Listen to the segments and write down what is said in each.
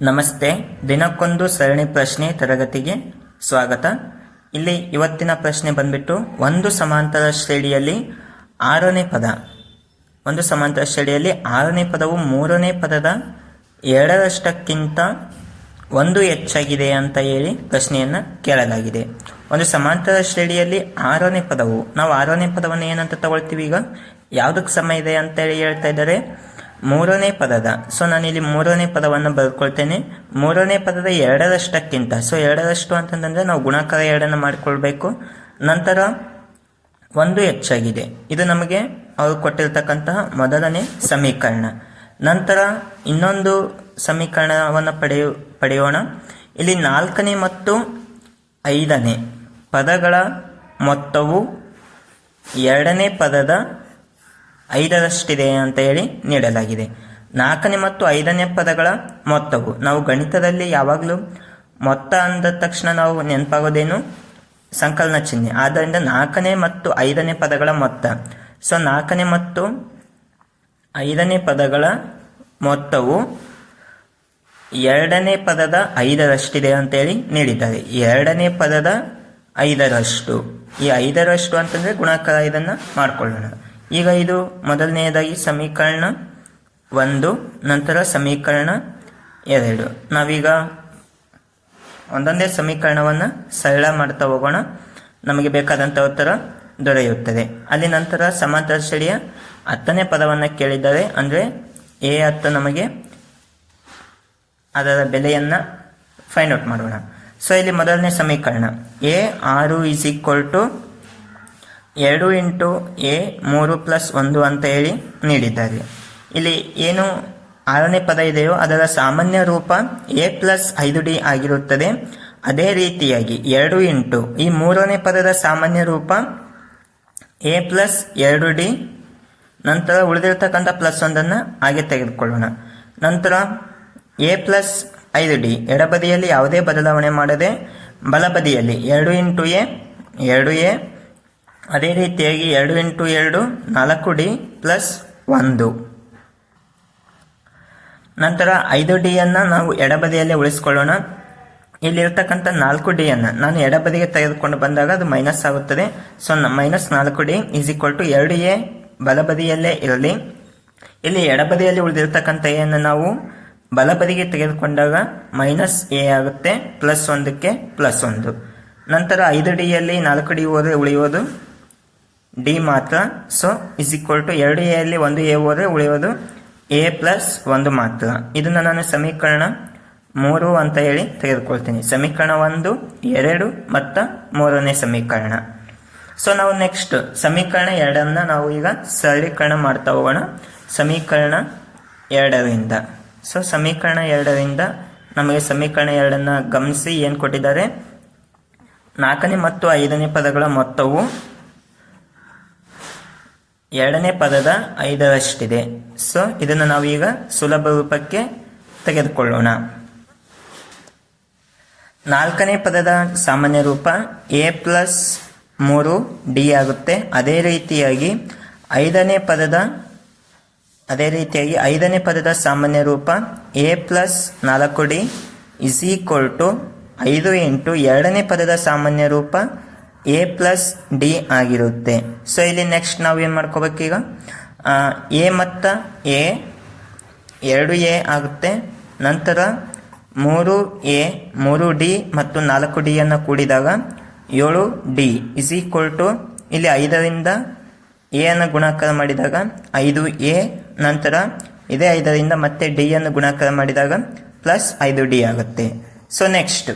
ನಮಸ್ತೆ, ದಿನಕ್ಕೊಂದು ಸರಣಿ ಪ್ರಶ್ನೆ ತರಗತಿಗೆ ಸ್ವಾಗತ. ಇಲ್ಲಿ ಇವತ್ತಿನ ಪ್ರಶ್ನೆ ಬಂದ್ಬಿಟ್ಟು ಒಂದು ಸಮಾಂತರ ಶ್ರೇಣಿಯಲ್ಲಿ ಆರನೇ ಪದ. ಒಂದು ಸಮಾಂತರ ಶ್ರೇಣಿಯಲ್ಲಿ ಆರನೇ ಪದವು ಮೂರನೇ ಪದದ ಎರಡರಷ್ಟಕ್ಕಿಂತ ಒಂದು ಹೆಚ್ಚಾಗಿದೆ ಅಂತ ಹೇಳಿ ಪ್ರಶ್ನೆಯನ್ನು ಕೇಳಲಾಗಿದೆ. ಒಂದು ಸಮಾಂತರ ಶ್ರೇಣಿಯಲ್ಲಿ ಆರನೇ ಪದವು, ನಾವು ಆರನೇ ಪದವನ್ನು ಏನಂತ ತಗೊಳ್ತೀವಿ ಈಗ? ಯಾವುದಕ್ಕೆ ಸಮ ಇದೆ ಅಂತ ಹೇಳಿ ಹೇಳ್ತಾ ಇದ್ದಾರೆ? ಮೂರನೇ ಪದದ. ಸೊ ನಾನಿಲ್ಲಿ ಮೂರನೇ ಪದವನ್ನು ಬರ್ಕೊಳ್ತೇನೆ. ಮೂರನೇ ಪದದ ಎರಡರಷ್ಟಕ್ಕಿಂತ. ಸೊ ಎರಡರಷ್ಟು ಅಂತಂದ್ರೆ ನಾವು ಗುಣಾಕಾರ ಎರಡನ್ನು ಮಾಡಿಕೊಳ್ಬೇಕು. ನಂತರ ಒಂದು ಹೆಚ್ಚಾಗಿದೆ. ಇದು ನಮಗೆ ಅವರು ಕೊಟ್ಟಿರ್ತಕ್ಕಂತಹ ಮೊದಲನೇ ಸಮೀಕರಣ. ನಂತರ ಇನ್ನೊಂದು ಸಮೀಕರಣವನ್ನು ಪಡೆಯು, ಪಡೆಯೋಣ. ಇಲ್ಲಿ ನಾಲ್ಕನೇ ಮತ್ತು ಐದನೇ ಪದಗಳ ಮೊತ್ತವು ಎರಡನೇ ಪದದ ಐದರಷ್ಟಿದೆ ಅಂತ ಹೇಳಿ ನೀಡಲಾಗಿದೆ. ನಾಲ್ಕನೇ ಮತ್ತು ಐದನೇ ಪದಗಳ ಮೊತ್ತವು. ನಾವು ಗಣಿತದಲ್ಲಿ ಯಾವಾಗಲೂ ಮೊತ್ತ ಅಂದ ತಕ್ಷಣ ನಾವು ನೆನಪಾಗೋದೇನು? ಸಂಕಲನ ಚಿಹ್ನೆ. ಆದ್ದರಿಂದ ನಾಲ್ಕನೇ ಮತ್ತು ಐದನೇ ಪದಗಳ ಮೊತ್ತ. ಸೊ ನಾಲ್ಕನೇ ಮತ್ತು ಐದನೇ ಪದಗಳ ಮೊತ್ತವು ಎರಡನೇ ಪದದ ಐದರಷ್ಟಿದೆ ಅಂತೇಳಿ ನೀಡಿದ್ದಾರೆ. ಎರಡನೇ ಪದದ ಐದರಷ್ಟು. ಈ ಐದರಷ್ಟು ಅಂತಂದ್ರೆ ಗುಣಕ ಇದನ್ನ ಮಾಡ್ಕೊಳ್ಳೋಣ. ಈಗ ಇದು ಮೊದಲನೆಯದಾಗಿ ಸಮೀಕರಣ ಒಂದು, ನಂತರ ಸಮೀಕರಣ ಎರಡು. ನಾವೀಗ ಒಂದೊಂದೇ ಸಮೀಕರಣವನ್ನು ಸರಳ ಮಾಡ್ತಾ ಹೋಗೋಣ. ನಮಗೆ ಬೇಕಾದಂಥ ಉತ್ತರ ದೊರೆಯುತ್ತದೆ. ಅಲ್ಲಿ ನಂತರ ಸಮಾಂತರ ಶ್ರೇಣಿಯ ಹತ್ತನೇ ಪದವನ್ನು ಕೇಳಿದ್ದಾರೆ. ಅಂದರೆ ಎ ಹತ್ತು ನಮಗೆ ಅದರ ಬೆಲೆಯನ್ನು ಫೈಂಡ್ ಔಟ್ ಮಾಡೋಣ. ಸೊ ಇಲ್ಲಿ ಮೊದಲನೇ ಸಮೀಕರಣ. ಎ ಆರು ಈಸ್ ಈಕ್ವಲ್ ಟು ಎರಡು ಇಂಟು ಎ ಮೂರು ಪ್ಲಸ್ ಒಂದು ಅಂತ ಹೇಳಿ ನೀಡಿದ್ದಾರೆ. ಇಲ್ಲಿ ಏನು ಆರನೇ ಪದ ಇದೆಯೋ ಅದರ ಸಾಮಾನ್ಯ ರೂಪ ಎ ಪ್ಲಸ್ ಐದು ಡಿ ಆಗಿರುತ್ತದೆ. ಅದೇ ರೀತಿಯಾಗಿ ಎರಡು ಇಂಟು ಈ ಮೂರನೇ ಪದದ ಸಾಮಾನ್ಯ ರೂಪ ಎ ಪ್ಲಸ್ ಎರಡು ಡಿ. ನಂತರ ಉಳಿದಿರತಕ್ಕಂಥ ಪ್ಲಸ್ ಒಂದನ್ನು ಹಾಗೆ ತೆಗೆದುಕೊಳ್ಳೋಣ. ನಂತರ ಎ ಪ್ಲಸ್ ಐದು ಡಿ ಎಡಬದಿಯಲ್ಲಿ ಯಾವುದೇ ಬದಲಾವಣೆ ಮಾಡದೆ ಬಲಬದಿಯಲ್ಲಿ ಎರಡು ಇಂಟು ಎ, ಎರಡು ಎ ಅದೇ ರೀತಿಯಾಗಿ ಎರಡು ಇಂಟು ಎರಡು ನಾಲ್ಕು ಡಿ ಪ್ಲಸ್ ಒಂದು. ನಂತರ ಐದು ಡಿಯನ್ನು ನಾವು ಎಡಬದಿಯಲ್ಲೇ ಉಳಿಸ್ಕೊಳ್ಳೋಣ. ಇಲ್ಲಿರ್ತಕ್ಕಂಥ ನಾಲ್ಕು ಡಿಯನ್ನು ನಾನು ಎಡಬದಿಗೆ ತೆಗೆದುಕೊಂಡು ಬಂದಾಗ ಅದು ಮೈನಸ್ ಆಗುತ್ತದೆ. ಸೊ ಮೈನಸ್ ನಾಲ್ಕು ಡಿ ಈಸ್ ಈಕ್ವಲ್ ಟು ಎರಡು ಎ ಬಲಬದಿಯಲ್ಲೇ ಇರಲಿ. ಇಲ್ಲಿ ಎಡಬದಿಯಲ್ಲಿ ಉಳಿದಿರ್ತಕ್ಕಂಥ ಎ ಅನ್ನು ನಾವು ಬಲಬದಿಗೆ ತೆಗೆದುಕೊಂಡಾಗ ಮೈನಸ್ ಎ ಆಗುತ್ತೆ, ಪ್ಲಸ್ ಒಂದಕ್ಕೆ ಪ್ಲಸ್ ಒಂದು. ನಂತರ ಐದು ಡಿಯಲ್ಲಿ ನಾಲ್ಕು ಡಿ ಹೋದರೆ ಉಳಿಯೋದು. ಡಿ ಮಾತ್ರ. ಸೊ ಇಸ್ ಈಕ್ವಲ್ ಟು ಎರಡು ಎ ಅಲ್ಲಿ ಒಂದು ಎ ಹೋದರೆ ಉಳಿಯೋದು ಎ ಪ್ಲಸ್ ಒಂದು ಮಾತ್ರ. ಇದನ್ನು ನಾನು ಸಮೀಕರಣ ಮೂರು ಅಂತ ಹೇಳಿ ತೆಗೆದುಕೊಳ್ತೀನಿ. ಸಮೀಕರಣ ಒಂದು, ಎರಡು ಮತ್ತು ಮೂರನೇ ಸಮೀಕರಣ. ಸೊ ನಾವು ನೆಕ್ಸ್ಟ್ ಸಮೀಕರಣ ಎರಡನ್ನು ನಾವು ಈಗ ಸರಳೀಕರಣ ಮಾಡ್ತಾ ಹೋಗೋಣ. ಸಮೀಕರಣ ಎರಡರಿಂದ. ಸೊ ಸಮೀಕರಣ ಎರಡರಿಂದ ನಮಗೆ ಸಮೀಕರಣ ಎರಡನ್ನು ಗಮನಿಸಿ ಏನು ಕೊಟ್ಟಿದ್ದಾರೆ? ನಾಲ್ಕನೇ ಮತ್ತು ಐದನೇ ಪದಗಳ ಮೊತ್ತವು ಎರಡನೇ ಪದದ ಐದರಷ್ಟಿದೆ. ಸೊ ಇದನ್ನು ನಾವೀಗ ಸುಲಭ ರೂಪಕ್ಕೆ ತೆಗೆದುಕೊಳ್ಳೋಣ. ನಾಲ್ಕನೇ ಪದದ ಸಾಮಾನ್ಯ ರೂಪ ಎ ಪ್ಲಸ್ ಮೂರು ಡಿ ಆಗುತ್ತೆ. ಅದೇ ರೀತಿಯಾಗಿ ಐದನೇ ಪದದ, ಅದೇ ರೀತಿಯಾಗಿ ಐದನೇ ಪದದ ಸಾಮಾನ್ಯ ರೂಪ ಎ ಪ್ಲಸ್ ನಾಲ್ಕು ಡಿ ಇಸ್ ಈಕ್ವಲ್ ಟು ಐದು ಎಂಟು ಎರಡನೇ ಪದದ ಸಾಮಾನ್ಯ ರೂಪ ಎ ಪ್ಲಸ್ ಡಿ ಆಗಿರುತ್ತೆ. ಸೊ ಇಲ್ಲಿ ನೆಕ್ಸ್ಟ್ ನಾವು ಏನು ಮಾಡ್ಕೋಬೇಕೀಗ ಎ ಮತ್ತು ಎ ಎರಡು ಎ ಆಗುತ್ತೆ. ನಂತರ ಮೂರು ಎ ಮೂರು ಡಿ ಮತ್ತು ನಾಲ್ಕು ಡಿ ಅನ್ನು ಕೂಡಿದಾಗ ಏಳು ಡಿ ಇಸ್ ಈಕ್ವಲ್ ಟು ಇಲ್ಲಿ ಐದರಿಂದ ಎ ಅನ್ನು ಗುಣಾಕಾರ ಮಾಡಿದಾಗ ಐದು ಎ ನಂತರ ಇದೇ ಐದರಿಂದ ಮತ್ತೆ ಡಿ ಅನ್ನು ಗುಣಾಕಾರ ಮಾಡಿದಾಗ ಪ್ಲಸ್ ಐದು ಡಿ ಆಗುತ್ತೆ. ಸೊ ನೆಕ್ಸ್ಟ್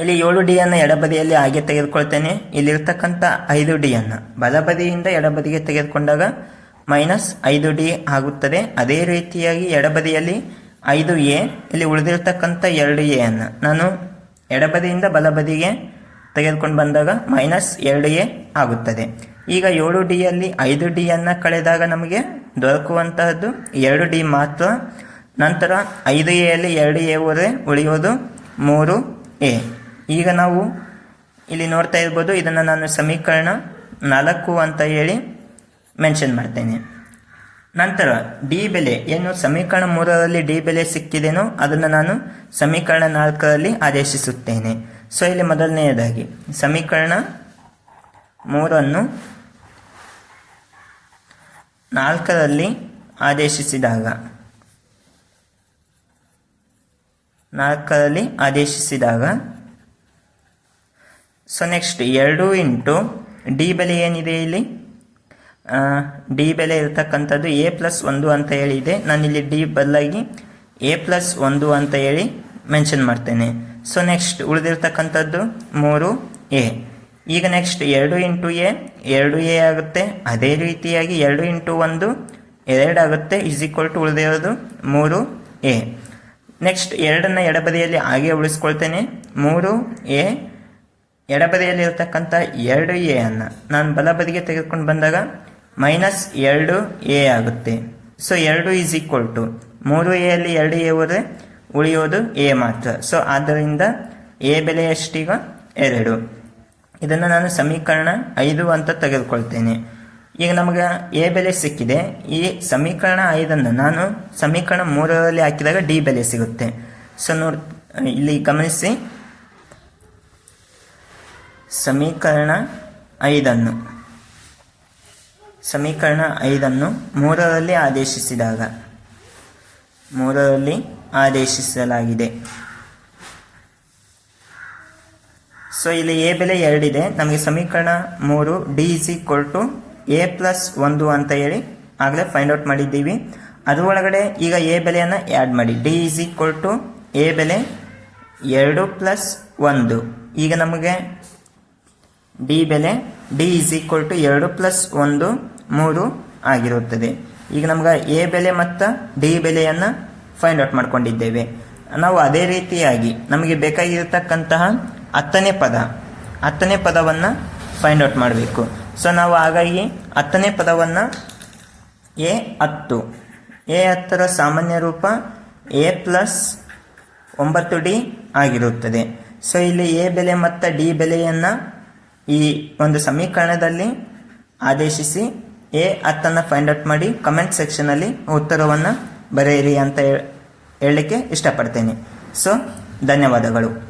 ಇಲ್ಲಿ ಏಳು ಡಿ ಅನ್ನು ಎಡಬದಿಯಲ್ಲಿ ಹಾಗೆ ತೆಗೆದುಕೊಳ್ತೇನೆ. ಇಲ್ಲಿರ್ತಕ್ಕಂಥ ಐದು ಡಿ ಅನ್ನು ಬಲಬದಿಯಿಂದ ಎಡಬದಿಗೆ ತೆಗೆದುಕೊಂಡಾಗ ಮೈನಸ್ ಐದು ಡಿ ಆಗುತ್ತದೆ. ಅದೇ ರೀತಿಯಾಗಿ ಎಡಬದಿಯಲ್ಲಿ ಐದು ಎ, ಇಲ್ಲಿ ಉಳಿದಿರ್ತಕ್ಕಂಥ ಎರಡು ಎ ಅನ್ನು ನಾನು ಎಡಬದಿಯಿಂದ ಬಲಬದಿಗೆ ತೆಗೆದುಕೊಂಡು ಬಂದಾಗ ಮೈನಸ್ ಎರಡು ಎ ಆಗುತ್ತದೆ. ಈಗ ಏಳು ಡಿಯಲ್ಲಿ ಐದು ಡಿ ಅನ್ನು ಕಳೆದಾಗ ನಮಗೆ ದೊರಕುವಂತಹದ್ದು ಎರಡು ಡಿ ಮಾತ್ರ. ನಂತರ ಐದು ಎಯಲ್ಲಿ ಎರಡು ಎ ಹೋದರೆ ಉಳಿಯೋದು ಮೂರು ಎ. ಈಗ ನಾವು ಇಲ್ಲಿ ನೋಡ್ತಾ ಇರ್ಬೋದು, ಇದನ್ನು ನಾನು ಸಮೀಕರಣ ನಾಲ್ಕು ಅಂತ ಹೇಳಿ ಮೆನ್ಷನ್ ಮಾಡ್ತೇನೆ. ನಂತರ ಡಿ ಬೆಲೆ, ಏನು ಸಮೀಕರಣ ಮೂರರಲ್ಲಿ ಡಿ ಬೆಲೆ ಸಿಕ್ಕಿದೆನೋ ಅದನ್ನು ನಾನು ಸಮೀಕರಣ ನಾಲ್ಕರಲ್ಲಿ ಆದೇಶಿಸುತ್ತೇನೆ. ಸೊ ಇಲ್ಲಿ ಮೊದಲನೆಯದಾಗಿ ಸಮೀಕರಣ ಮೂರನ್ನು ನಾಲ್ಕರಲ್ಲಿ ಆದೇಶಿಸಿದಾಗ. ನಾಲ್ಕರಲ್ಲಿ ಆದೇಶಿಸಿದಾಗ ಸೊ ನೆಕ್ಸ್ಟ್ ಎರಡು ಇಂಟು ಡಿ ಬೆಲೆ ಏನಿದೆ ಇಲ್ಲಿ? ಡಿ ಬೆಲೆ ಇರತಕ್ಕಂಥದ್ದು ಎ ಪ್ಲಸ್ ಒಂದು ಅಂತ ಹೇಳಿದೆ. ನಾನಿಲ್ಲಿ ಡಿ ಬದಲಾಗಿ ಎ ಪ್ಲಸ್ ಒಂದು ಅಂತ ಹೇಳಿ ಮೆನ್ಷನ್ ಮಾಡ್ತೇನೆ. ಸೊ ನೆಕ್ಸ್ಟ್ ಉಳಿದಿರ್ತಕ್ಕಂಥದ್ದು ಮೂರು ಎ ಈಗ ನೆಕ್ಸ್ಟ್ ಎರಡು ಇಂಟು ಎ ಎರಡು ಎ ಆಗುತ್ತೆ. ಅದೇ ರೀತಿಯಾಗಿ ಎರಡು ಇಂಟು ಒಂದು, ಎರಡು ಆಗುತ್ತೆ. ಇಸ್ ಈಕ್ವಲ್ ಟು ಉಳಿದಿರೋದು ಮೂರು ಎ ನೆಕ್ಸ್ಟ್ ಎರಡನ್ನು ಎಡಬದಿಯಲ್ಲಿ ಹಾಗೆ ಉಳಿಸ್ಕೊಳ್ತೇನೆ. ಮೂರು ಎ ಎಡಬದಿಯಲ್ಲಿ ಇರತಕ್ಕಂಥ ಎರಡು ಎ ಅನ್ನು ನಾನು ಬಲಬದಿಗೆ ತೆಗೆದುಕೊಂಡು ಬಂದಾಗ ಮೈನಸ್ ಎರಡು ಎ ಆಗುತ್ತೆ. ಸೊ ಎರಡು ಈಸ್ ಈಕ್ವಲ್ ಟು ಮೂರು ಎ ಅಲ್ಲಿ ಎರಡು ಎ ಹೋದರೆ ಉಳಿಯೋದು ಎ ಮಾತ್ರ. ಸೊ ಆದ್ದರಿಂದ ಎ ಬೆಲೆ ಎಷ್ಟೀಗ ಎರಡು. ಇದನ್ನು ನಾನು ಸಮೀಕರಣ ಐದು ಅಂತ ತೆಗೆದುಕೊಳ್ತೇನೆ. ಈಗ ನಮಗೆ ಎ ಬೆಲೆ ಸಿಕ್ಕಿದೆ. ಈ ಸಮೀಕರಣ ಐದನ್ನು ನಾನು ಸಮೀಕರಣ ಮೂರರಲ್ಲಿ ಹಾಕಿದಾಗ ಡಿ ಬೆಲೆ ಸಿಗುತ್ತೆ. ಸೊ ನೋಡ್, ಇಲ್ಲಿ ಗಮನಿಸಿ. ಸಮೀಕರಣ ಐದನ್ನು. ಸಮೀಕರಣ ಐದನ್ನು ಮೂರರಲ್ಲಿ ಆದೇಶಿಸಿದಾಗ. ಮೂರರಲ್ಲಿ ಆದೇಶಿಸಲಾಗಿದೆ. ಸೊ ಇಲ್ಲಿ ಎ ಬೆಲೆ ಎರಡಿದೆ ನಮಗೆ ಸಮೀಕರಣ ಮೂರು d is equal to a plus ಒಂದು ಅಂತ ಹೇಳಿ ಆಗಲೇ ಫೈಂಡ್ ಔಟ್ ಮಾಡಿದ್ದೀವಿ. ಅದರೊಳಗಡೆ ಈಗ ಎ ಬೆಲೆಯನ್ನು ಆ್ಯಡ್ ಮಾಡಿ. D is equal to a ಬೆಲೆ ಎರಡು ಪ್ಲಸ್ ಒಂದು. ಈಗ ನಮಗೆ ಡಿ ಬೆಲೆ ಡಿ ಇಸ್ ಈಕ್ವಲ್ ಟು ಎರಡು ಪ್ಲಸ್ ಒಂದು, ಮೂರು ಆಗಿರುತ್ತದೆ. ಈಗ ನಮ್ಗೆ ಎ ಬೆಲೆ ಮತ್ತು ಡಿ ಬೆಲೆಯನ್ನು ಫೈಂಡ್ ಔಟ್ ಮಾಡಿಕೊಂಡಿದ್ದೇವೆ. ನಾವು ಅದೇ ರೀತಿಯಾಗಿ ನಮಗೆ ಬೇಕಾಗಿರತಕ್ಕಂತಹ ಹತ್ತನೇ ಪದ, ಹತ್ತನೇ ಪದವನ್ನು ಫೈಂಡ್ ಔಟ್ ಮಾಡಬೇಕು. ಸೊ ನಾವು ಹಾಗಾಗಿ ಹತ್ತನೇ ಪದವನ್ನು ಎ ಹತ್ತು ಎ ಹತ್ತರ ಸಾಮಾನ್ಯ ರೂಪ ಎ ಪ್ಲಸ್ ಒಂಬತ್ತು ಡಿ ಆಗಿರುತ್ತದೆ. ಸೊ ಇಲ್ಲಿ ಎ ಬೆಲೆ ಮತ್ತು ಡಿ ಬೆಲೆಯನ್ನು ಈ ಒಂದು ಸಮೀಕರಣದಲ್ಲಿ ಆದೇಶಿಸಿ ಎ ಹತ್ತನ್ನು ಫೈಂಡ್ ಔಟ್ ಮಾಡಿ ಕಮೆಂಟ್ ಸೆಕ್ಷನಲ್ಲಿ ಉತ್ತರವನ್ನು ಬರೆಯಿರಿ ಅಂತ ಹೇಳ್- ಹೇಳಲಿಕ್ಕೆ ಇಷ್ಟಪಡ್ತೇನೆ. ಸೊ ಧನ್ಯವಾದಗಳು.